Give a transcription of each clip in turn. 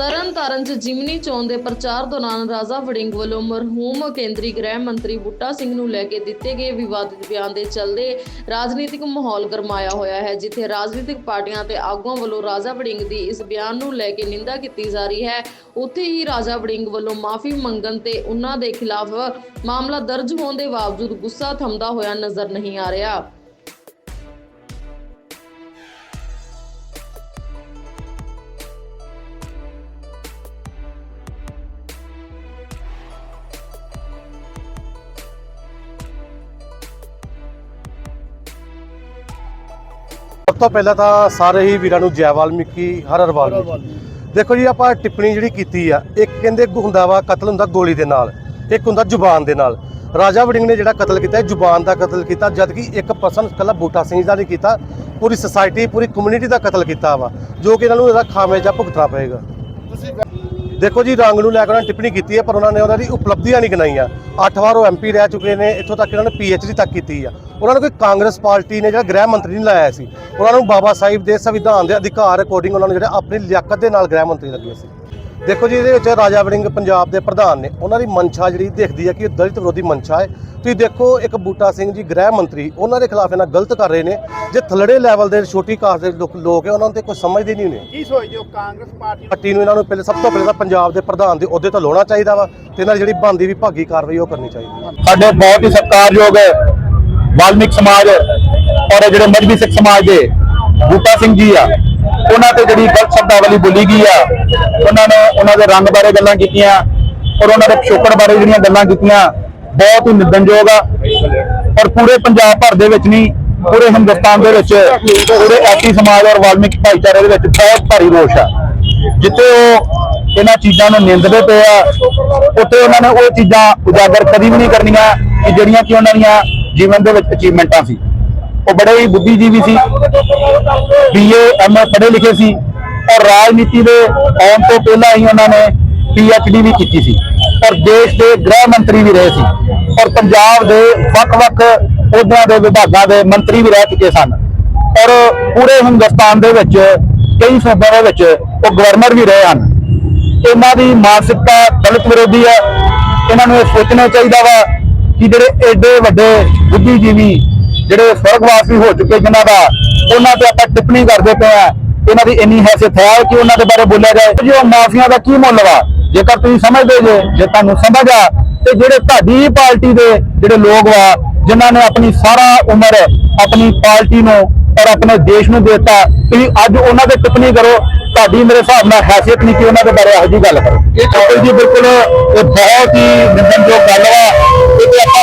ਤਰਨ ਤਾਰਨ ਚ ਜਿਮਨੀ ਚੋਣ ਦੇ ਪ੍ਰਚਾਰ ਦੌਰਾਨ ਰਾਜਾ ਵੜਿੰਗ ਵੱਲੋਂ ਮਰਹੂਮ ਕੇਂਦਰੀ ਗ੍ਰਹਿ ਮੰਤਰੀ ਬੁੱਟਾ ਸਿੰਘ ਨੂੰ ਲੈ ਕੇ ਦਿੱਤੇ ਗਏ ਵਿਵਾਦਿਤ ਬਿਆਨ ਦੇ ਚੱਲਦੇ ਰਾਜਨੀਤਿਕ ਮਾਹੌਲ ਗਰਮਾਇਆ ਹੋਇਆ ਹੈ, ਜਿੱਥੇ ਰਾਜਨੀਤਿਕ ਪਾਰਟੀਆਂ ਤੇ ਆਗੂਆਂ ਵੱਲੋਂ ਰਾਜਾ ਵੜਿੰਗ ਦੀ ਇਸ ਬਿਆਨ ਨੂੰ ਲੈ ਕੇ ਨਿੰਦਾ ਕੀਤੀ ਜਾ ਰਹੀ ਹੈ। ਉੱਥੇ ਹੀ ਰਾਜਾ ਵੜਿੰਗ ਵੱਲੋਂ ਮਾਫੀ ਮੰਗਣ ਤੇ ਉਹਨਾਂ ਦੇ ਖਿਲਾਫ ਮਾਮਲਾ ਦਰਜ ਹੋਣ ਦੇ ਬਾਵਜੂਦ ਗੁੱਸਾ ਥੰਮਦਾ ਹੋਇਆ ਨਜ਼ਰ ਨਹੀਂ ਆ ਰਿਹਾ। ਤੋਂ ਪਹਿਲਾਂ ਤਾਂ ਸਾਰੇ ਹੀ ਵੀਰਾਂ ਨੂੰ ਜੈ ਵਾਲਮੀਕੀ ਹਰ ਹਰ ਵਾਲਮੀਕੀ। ਦੇਖੋ ਜੀ ਆਪਾਂ ਟਿੱਪਣੀ ਜਿਹੜੀ ਕੀਤੀ ਆ ਇੱਕ ਕਹਿੰਦੇ ਹੁੰਦਾ ਵਾ ਕਤਲ ਹੁੰਦਾ ਗੋਲੀ ਦੇ ਨਾਲ ਇੱਕ ਹੁੰਦਾ ਜ਼ੁਬਾਨ ਦੇ ਨਾਲ। ਰਾਜਾ ਵੜਿੰਗ ਨੇ ਜਿਹੜਾ ਕਤਲ ਕੀਤਾ ਜ਼ੁਬਾਨ ਦਾ ਕਤਲ ਕੀਤਾ ਜਦ ਕਿ ਇੱਕ ਪਰਸਨ ਕੱਲਾ ਬੂਟਾ ਸਿੰਘ ਦਾ ਨਹੀਂ ਕੀਤਾ ਪੂਰੀ ਸੋਸਾਇਟੀ ਪੂਰੀ ਕਮਿਊਨਿਟੀ ਦਾ ਕਤਲ ਕੀਤਾ ਵਾ ਜੋ ਕਿ ਇਹਨਾਂ ਨੂੰ ਇਹਦਾ ਖਾਮਿਆਜਾ ਭੁਗਤਣਾ ਪਏਗਾ। ਦੇਖੋ ਜੀ, ਰੰਗ ਨੂੰ ਲੈ ਕੇ ਉਹਨਾਂ ਨੇ ਟਿੱਪਣੀ ਕੀਤੀ ਹੈ, ਪਰ ਉਹਨਾਂ ਨੇ ਉਹਨਾਂ ਦੀ ਉਪਲਬਧੀਆਂ ਨਹੀਂ ਗਿਣਾਈਆਂ। ਅੱਠ ਵਾਰ ਉਹ ਐਮਪੀ ਰਹਿ ਚੁੱਕੇ ਨੇ, ਇੱਥੋਂ ਤੱਕ ਉਹਨਾਂ ਨੇ ਪੀਐਚਡੀ ਤੱਕ ਕੀਤੀ ਆ। ਉਹਨਾਂ ਨੂੰ ਕੋਈ ਕਾਂਗਰਸ ਪਾਰਟੀ ਨੇ ਜਿਹੜਾ ਗ੍ਰਹਿ ਮੰਤਰੀ ਨਹੀਂ ਲਾਇਆ ਸੀ, ਉਹਨਾਂ ਨੂੰ ਬਾਬਾ ਸਾਹਿਬ ਦੇ ਸੰਵਿਧਾਨ ਦੇ ਅਧਿਕਾਰ ਅਕੋਰਡਿੰਗ ਉਹਨਾਂ ਨੂੰ ਜਿਹੜਾ ਆਪਣੀ ਲਿਆਕਤ ਦੇ ਨਾਲ ਗ੍ਰਹਿ ਮੰਤਰੀ ਲੱਗੇ ਸੀ। ਦੇਖੋ ਜੀ ਇਹਦੇ ਵਿੱਚ ਰਾਜਾ ਵੜਿੰਗ ਪੰਜਾਬ ਦੇ ਪ੍ਰਧਾਨ ਨੇ। ਉਹਨਾਂ ਦੀ ਮਨਸ਼ਾ ਜਿਹੜੀ ਦਿਖਦੀ ਹੈ ਕਿ ਇਹ ਦਲਿਤ ਵਿਰੋਧੀ ਮਨਸ਼ਾ ਹੈ। ਤੁਸੀਂ ਦੇਖੋ ਇੱਕ ਬੂਟਾ ਸਿੰਘ ਜੀ ਗ੍ਰਹਿ ਮੰਤਰੀ ਉਹਨਾਂ ਦੇ ਖਿਲਾਫ ਇਹਨਾਂ ਗਲਤ ਕਰ ਰਹੇ ਨੇ। ਜੇ ਥਲੜੇ ਲੈਵਲ ਦੇ ਛੋਟੀ ਕਾਸਟ ਦੇ ਲੋਕ ਹੈ ਉਹਨਾਂ ਨੂੰ ਤੇ ਕੋਈ ਸਮਝਦੇ ਨਹੀਂ ਨੇ। ਕੀ ਸੋਚਦੇ ਹੋ ਕਾਂਗਰਸ ਪਾਰਟੀ ਪਾਰਟੀ ਨੂੰ ਇਹਨਾਂ ਨੂੰ ਪਹਿਲੇ ਸਭ ਤੋਂ ਪਹਿਲੇ ਤਾਂ ਪੰਜਾਬ ਦੇ ਪ੍ਰਧਾਨ ਦੇ ਅਹੁਦੇ ਤੋਂ ਲਾਉਣਾ ਚਾਹੀਦਾ ਵਾ ਤੇ ਇਹਨਾਂ ਦੀ ਜਿਹੜੀ ਬਣਦੀ ਵਿਭਾਗੀ ਕਾਰਵਾਈ ਉਹ ਕਰਨੀ ਚਾਹੀਦੀ ਹੈ। ਸਾਡੇ ਬਹੁਤ ਹੀ ਸਤਿਕਾਰਯੋਗ ਵਾਲਮੀਕ ਸਮਾਜ ਔਰ ਜਿਹੜੇ ਮਜਬੀ ਸਿੱਖ ਸਮਾਜ ਦੇ ਬੂਟਾ ਸਿੰਘ ਜੀ ਆ ਉਹਨਾਂ ਤੇ ਜਿਹੜੀ ਗਲਤ ਸ਼ਬਦਾਵਲੀ ਬੋਲੀ ਗਈ ਆ, ਉਹਨਾਂ ਨੇ ਉਹਨਾਂ ਦੇ ਰੰਗ ਬਾਰੇ ਗੱਲਾਂ ਕੀਤੀਆਂ ਔਰ ਉਹਨਾਂ ਦੇ ਪਿਛੋਕੜ ਬਾਰੇ ਜਿਹੜੀਆਂ ਗੱਲਾਂ ਕੀਤੀਆਂ, ਬਹੁਤ ਹੀ ਨਿੰਦਣਯੋਗ ਆ। ਔਰ ਪੂਰੇ ਪੰਜਾਬ ਭਰ ਦੇ ਵਿੱਚ ਨਹੀਂ, ਪੂਰੇ ਹਿੰਦੁਸਤਾਨ ਦੇ ਵਿੱਚ, ਪੂਰੇ ਐਸੀ ਸਮਾਜ ਔਰ ਵਾਲਮੀਕ ਭਾਈਚਾਰੇ ਦੇ ਵਿੱਚ ਬਹੁਤ ਭਾਰੀ ਰੋਸ਼ ਆ। ਜਿੱਥੇ ਉਹ ਇਹਨਾਂ ਚੀਜ਼ਾਂ ਨੂੰ ਨਿੰਦਦੇ ਪਏ ਆ, ਉੱਥੇ ਉਹਨਾਂ ਨੇ ਉਹ ਚੀਜ਼ਾਂ ਉਜਾਗਰ ਕਦੀ ਵੀ ਨਹੀਂ ਕਰਨੀਆਂ ਕਿ ਜਿਹੜੀਆਂ ਕਿ ਉਹਨਾਂ ਦੀਆਂ ਜੀਵਨ ਦੇ ਵਿੱਚ ਅਚੀਵਮੈਂਟਾਂ ਸੀ। ਉਹ ਬੜੇ ਹੀ ਬੁੱਧੀਜੀਵੀ ਸੀ। ਬੀਏ ਐਮਏ ਪੜ੍ਹੇ ਲਿਖੇ ਸੀ ਔਰ ਰਾਜਨੀਤੀ ਦੇ ਆਉਣ ਤੋਂ ਪਹਿਲਾਂ ਹੀ ਉਹਨਾਂ ਨੇ ਪੀਐਚਡੀ ਵੀ ਕੀਤੀ ਸੀ। ਔਰ ਦੇਸ਼ ਦੇ ਗ੍ਰਹਿ ਮੰਤਰੀ ਵੀ ਰਹੇ ਸੀ ਔਰ ਪੰਜਾਬ ਦੇ ਵੱਖ-ਵੱਖ ਅਹੁਦਿਆਂ ਦੇ ਵਿਭਾਗਾਂ ਦੇ ਮੰਤਰੀ ਵੀ ਰਹਿ ਚੁੱਕੇ ਸਨ। ਔਰ ਪੂਰੇ ਹਿੰਦੁਸਤਾਨ ਦੇ ਵਿੱਚ ਕਈ ਸੂਬਿਆਂ ਦੇ ਵਿੱਚ ਉਹ ਗਵਰਨਰ ਵੀ ਰਹੇ ਹਨ। ਇਹਨਾਂ ਦੀ ਮਾਨਸਿਕਤਾ ਦਲਿਤ ਵਿਰੋਧੀ ਹੈ। ਇਹਨਾਂ ਨੂੰ ਇਹ ਸੋਚਣਾ ਚਾਹੀਦਾ ਵਾ ਕਿ ਜਿਹੜੇ ਐਡੇ ਵੱਡੇ ਬੁੱਧੀਜੀਵੀ ਜਿਹੜੇ ਸਵਰਗਵਾਸ ਵੀ ਹੋ ਚੁੱਕੇ ਜਿਨ੍ਹਾਂ ਦਾ, ਉਹਨਾਂ ਤੇ ਆਪਾਂ ਟਿੱਪਣੀ ਕਰਦੇ ਪਏ ਆ ਇਹਨਾਂ ਦੀ ਇੰਨੀ ਹੈਸੀਅਤ ਹੈ ਕਿ ਉਹਨਾਂ ਦੇ ਬਾਰੇ ਬੋਲਿਆ ਜਾਏ। ਜੀ ਉਹ ਮਾਫੀਆਂ ਦਾ ਕੀ ਮੁੱਲ ਵਾ? ਜੇਕਰ ਤੁਸੀਂ ਸਮਝਦੇ ਜੇ ਜੇ ਤੁਹਾਨੂੰ ਸਮਝ ਆ, ਤੇ ਜਿਹੜੇ ਤੁਹਾਡੀ ਪਾਰਟੀ ਦੇ ਜਿਹੜੇ ਲੋਕ ਵਾ, ਜਿਨ੍ਹਾਂ ਨੇ ਆਪਣੀ ਸਾਰਾ ਉਮਰ ਆਪਣੀ ਪਾਰਟੀ ਨੂੰ ਔਰ ਆਪਣੇ ਦੇਸ਼ ਨੂੰ ਦਿੱਤਾ, ਤੁਸੀਂ ਅੱਜ ਉਹਨਾਂ ਦੇ ਟਿੱਪਣੀ ਕਰੋ। ਤੁਹਾਡੀ ਮੇਰੇ ਹਿਸਾਬ ਨਾਲ ਹੈਸੀਅਤ ਨਹੀਂ ਕਿ ਉਹਨਾਂ ਦੇ ਬਾਰੇ ਇਹੋ ਜਿਹੀ ਗੱਲ ਕਰੋ। ਇਹ ਬਿਲਕੁਲ ਜੀ ਬਿਲਕੁਲ, ਇਹ ਬਹੁਤ ਹੀ ਨਿੰਦਣਯੋਗ ਗੱਲ ਵਾ। ਇਹ ਆਪਾਂ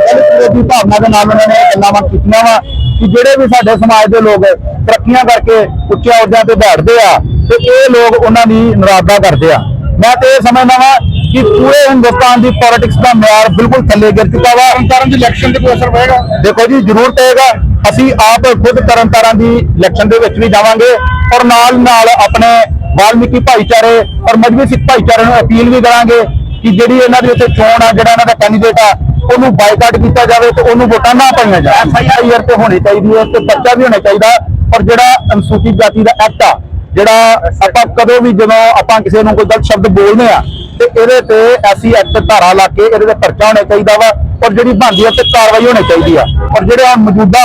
ਦਲਿਤ ਵਿਰੋਧੀ ਭਾਵਨਾ ਦੇ ਨਾਲ ਉਹਨਾਂ ਨੇ ਇਹ ਗੱਲਾਂ ਵਾਂ ਕੀਤੀਆਂ ਵਾ ਕਿ ਜਿਹੜੇ ਵੀ ਸਾਡੇ ਸਮਾਜ ਦੇ ਲੋਕ ਤਰੱਕੀਆਂ ਕਰਕੇ ਉੱਚੇ ਅਹੁਦਿਆਂ ਤੇ ਬੈਠਦੇ ਆ ਤੇ ਇਹ ਲੋਕ ਉਹਨਾਂ ਦੀ ਨਰਾਜ਼ਾ ਕਰਦੇ ਆ। ਮੈਂ ਤੇ ਇਹ ਸਮਝਦਾ ਵਾਂ ਕਿ ਪੂਰੇ ਹਿੰਦੁਸਤਾਨ ਦੀ ਪੋਲਿਟਿਕਸ ਦਾ ਮਿਆਰ ਬਿਲਕੁਲ ਥੱਲੇ ਗਿਰ ਚੁੱਕਾ ਵਾ। ਤਰਨਤਾਰਨ ਦੀ ਇਲੈਕਸ਼ਨ ਤੇ ਕੋਈ ਅਸਰ ਪਏਗਾ ਦੇਖੋ ਜੀ ਜ਼ਰੂਰ ਪਏਗਾ ਅਸੀਂ ਆਪ ਖੁਦ ਤਰਨਤਾਰਨ ਦੀ ਇਲੈਕਸ਼ਨ ਦੇ ਵਿੱਚ ਵੀ ਜਾਵਾਂਗੇ ਔਰ ਨਾਲ ਨਾਲ ਆਪਣੇ ਵਾਲਮੀਕੀ ਭਾਈਚਾਰੇ ਔਰ ਮਜਬੀ ਸਿੱਖ ਭਾਈਚਾਰੇ ਨੂੰ ਅਪੀਲ ਵੀ ਕਰਾਂਗੇ ਕਿ ਜਿਹੜੀ ਇਹਨਾਂ ਦੀ ਉੱਥੇ ਚੋਣ ਆ ਜਿਹੜਾ ਇਹਨਾਂ ਦਾ ਕੈਂਡੀਡੇਟ ਆ ਉਹਨੂੰ ਬਾਈਕਾਟ ਕੀਤਾ ਜਾਵੇ ਤੇ ਉਹਨੂੰ ਵੋਟਾਂ ਨਾ ਪਾਈਆਂ ਜਾਣ। ਐਫਆਈਆਰ ਤੇ ਹੋਣੀ ਚਾਹੀਦੀ ਹੈ ਤੇ ਪਰਚਾ ਵੀ ਹੋਣਾ ਚਾਹੀਦਾ। ਔਰ ਜਿਹੜਾ ਅਨੁਸੂਚਿਤ ਜਾਤੀ ਦਾ ਐਕਟ ਆ, ਜਿਹੜਾ ਆਪਾਂ ਕਦੋਂ ਵੀ ਜਦੋਂ ਆਪਾਂ ਕਿਸੇ ਨੂੰ ਕੋਈ ਗਲਤ ਸ਼ਬਦ ਬੋਲਦੇ ਆ ਤੇ ਇਹਦੇ ਤੇ ਐਸੀ ਐਕਟ ਧਾਰਾ ਲਾ ਕੇ ਇਹਦੇ ਤੇ ਪਰਚਾ ਹੋਣਾ ਚਾਹੀਦਾ ਵਾ ਔਰ ਜਿਹੜੀ ਬਣਦੀ ਹੈ ਤੇ ਕਾਰਵਾਈ ਹੋਣੀ ਚਾਹੀਦੀ ਆ। ਔਰ ਜਿਹੜੇ ਆ ਮੌਜੂਦਾ,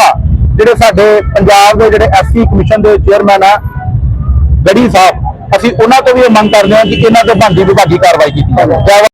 ਜਿਹੜੇ ਸਾਡੇ ਪੰਜਾਬ ਦੇ ਜਿਹੜੇ ਐਸਸੀ ਕਮਿਸ਼ਨ ਦੇ ਚੇਅਰਮੈਨ ਆ, ਗੜੀ ਸਾਹਿਬ, ਅਸੀਂ ਉਹਨਾਂ ਤੋਂ ਵੀ ਇਹ ਮੰਗ ਕਰਦੇ ਹਾਂ ਕਿ ਇਹਨਾਂ ਤੇ ਬਣਦੀ ਵਿਭਾਗੀ ਕਾਰਵਾਈ ਕੀਤੀ ਜਾਵੇ।